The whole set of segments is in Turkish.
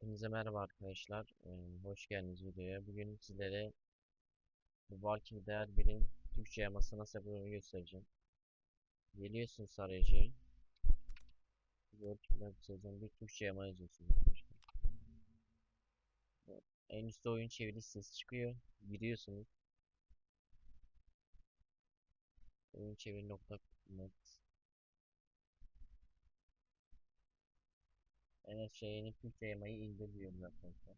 Hepinize merhaba arkadaşlar. Ee, hoş geldiniz videoya. Bugün sizlere bu Walking Dead 1'in Türkçe yaması nasıl yapıldığını göstereceğim. Geliyorsunuz. Walking Dead sezon 1 Türkçe yama yazıyorsunuz arkadaşlar. En üstte oyun çeviri sesi çıkıyor. Giriyorsunuz. Oyun Evet şeyini Türkçe yamayı indir diyorum arkadaşlar.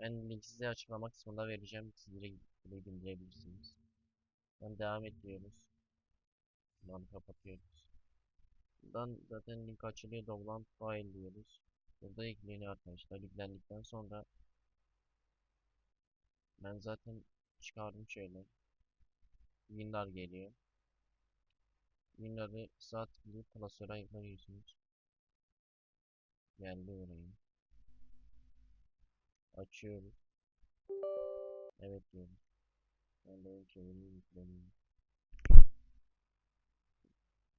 Ben linki size açıklama kısmında vereceğim. Sizlere direkt indirebilirsiniz. Ben devam ediyoruz. Buradan kapatıyoruz. Buradan zaten link açılıyor. Download file diyoruz. Burada yükleniyor arkadaşlar. Yüklendikten sonra ben zaten çıkardım şöyle. Winrar geliyor. Winrar'ı sağ tıklayıp klasöre ayıklıyorsunuz. Geldi oraya. Açıyoruz. Evet diyoruz. Ben de çevirmeyi yükleniyor.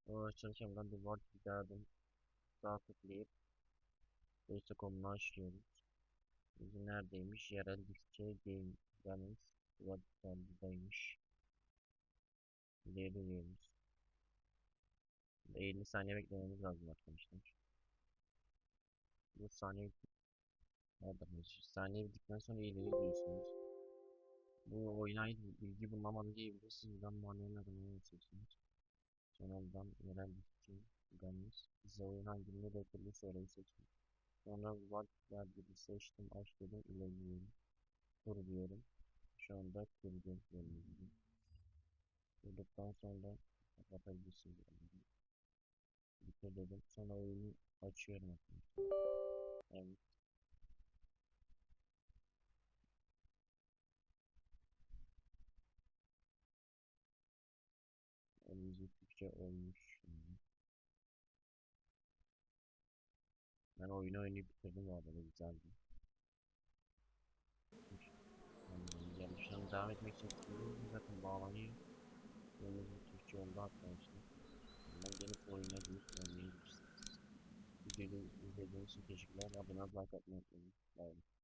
O açılırken buradan bir word giderdim. Sağ tıklayıp konunu açıyoruz. Bizi neredeymiş? Yerel diskçe game yalnız word buradaymış. İleri diyoruz. 50 saniye beklememiz lazım arkadaşlar. Bu saniye Nerede arkadaşlar? Saniye bittikten sonra ileri diyorsunuz. Bu oyuna ait bilgi bulamadım diyebilirsiniz. Buradan manuel aramaya basıyorsunuz. Sonradan yerel diskçe gamız. Size oyun hangi beklerse orayı seçin. Sonra Wordpad gibi seçtim, aç dedim, ilerliyorum. Kur diyorum. Şu anda kurdum. Kurduktan sonra kapatabilirsiniz. Yani. Bitir dedim. Sonra oyunu açıyorum. Evet. Türkçe olmuş. Ben oyunu oynayıp bitirdim bu arada güzeldi. Güzel. Şu an devam etmek için zaten bağlanıyor. Oyunumuz Türkçe oldu arkadaşlar. Ben gelip oyuna izlediğiniz için teşekkürler. Abone olup like atmayı unutmayın. Bye.